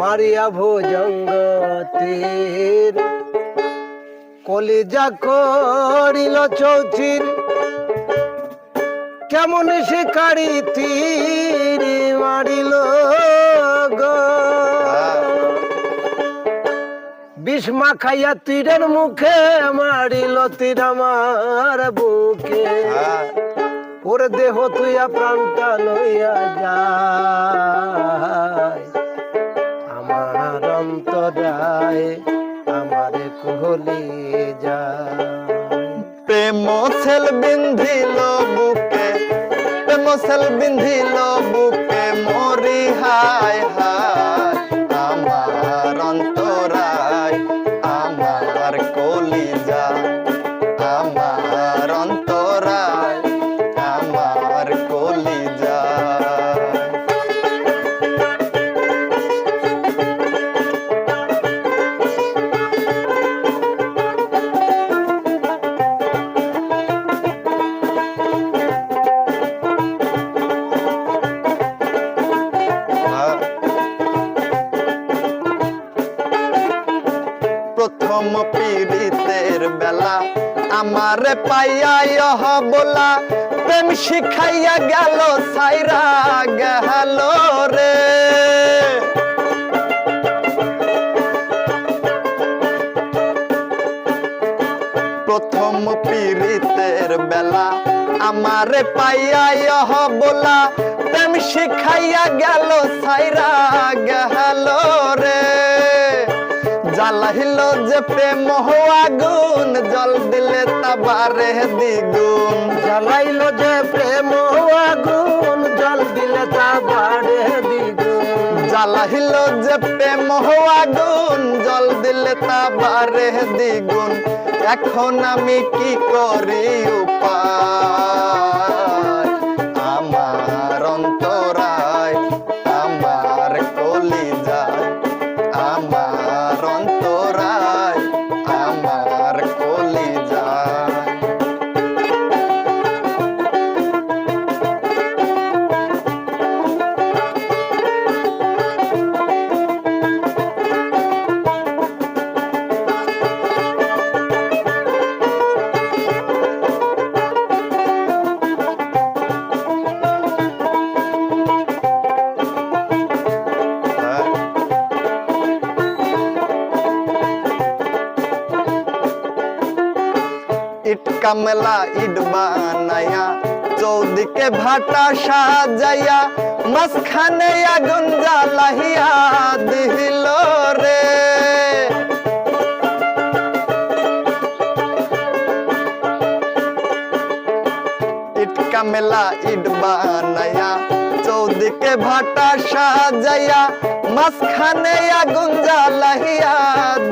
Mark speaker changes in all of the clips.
Speaker 1: মারিয়া ভোজঙ্গতীর। কলিজা করিল চৌচির কেমন সে কাড়ি তীর মারিল বিষ্মা খাইয়া তীরের মুখে মারিল তীর আমার বুকে। ওর দেহ তুইয়া প্রাণটা লইয়া আমার অন্তরায় আমার কোহলি যা
Speaker 2: প্রেম সেল বিন্ধিল বুকে, প্রেম সেল বিন্ধিল বুকে, মরি হায় হায়, আমার অন্তরায় আমার আমার প্রথম পীড়িতের বেলা আমারে পাইয়া বলা, প্রেম শিখাইয়া গেল, সাইরা গেল রে। প্রথম পীড়িতের বেলা আমারে পাইয়া বলা প্রেম শিখাইয়া গেল সাইরা গেল রে। জ্বালাইল যে প্রেম আগুন জল দিলে তা বারে দ্বিগুণ।
Speaker 1: জ্বালাইল যে প্রেম আগুন জল দিলে তা বাড়ে দ্বিগুণ।
Speaker 2: জ্বালাইল যে প্রেম আগুন জল দিলে তা বারে দ্বিগুণ। এখন আমি কি করি উপায়? ইট কামলা, ইট বানায়া, চৌদিকে ভাটা সাজাইয়া মাঝখানে আগুন জ্বালাইয়া দিল রে। ইট কামেলা, ইট বানায়া, চৌদিকে ভাটা সাজাইয়া মাঝখানে আগুন জ্বালাইয়া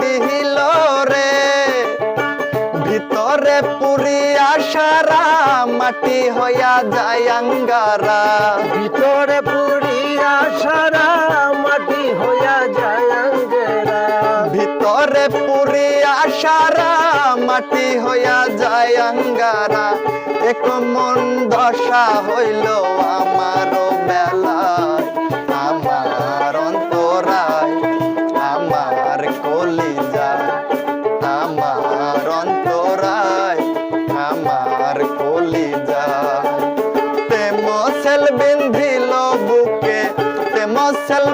Speaker 2: দিল ভিতরে পুরিয়া সারা মাটি হইয়া যায় আঙ্গারা।
Speaker 1: ভিতরে পুরিয়া সারা মাটি হইয়া যায় আঙ্গেরা।
Speaker 2: ভিতরে পুরিয়া সারা মাটি হইয়া যায় আঙ্গারা। এক মন দশা হইল আমার বেলায়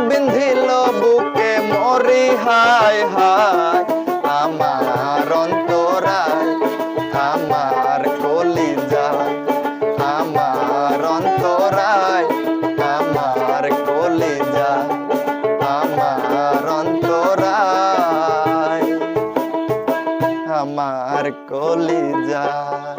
Speaker 2: বিন্ধিল বুকে মরি, হায় হায়। আমার অন্তরায় আমার কলিজায় আমার অন্তরায়, আমার কলিজায় আমার অন্তরায়, আমার কলিজায়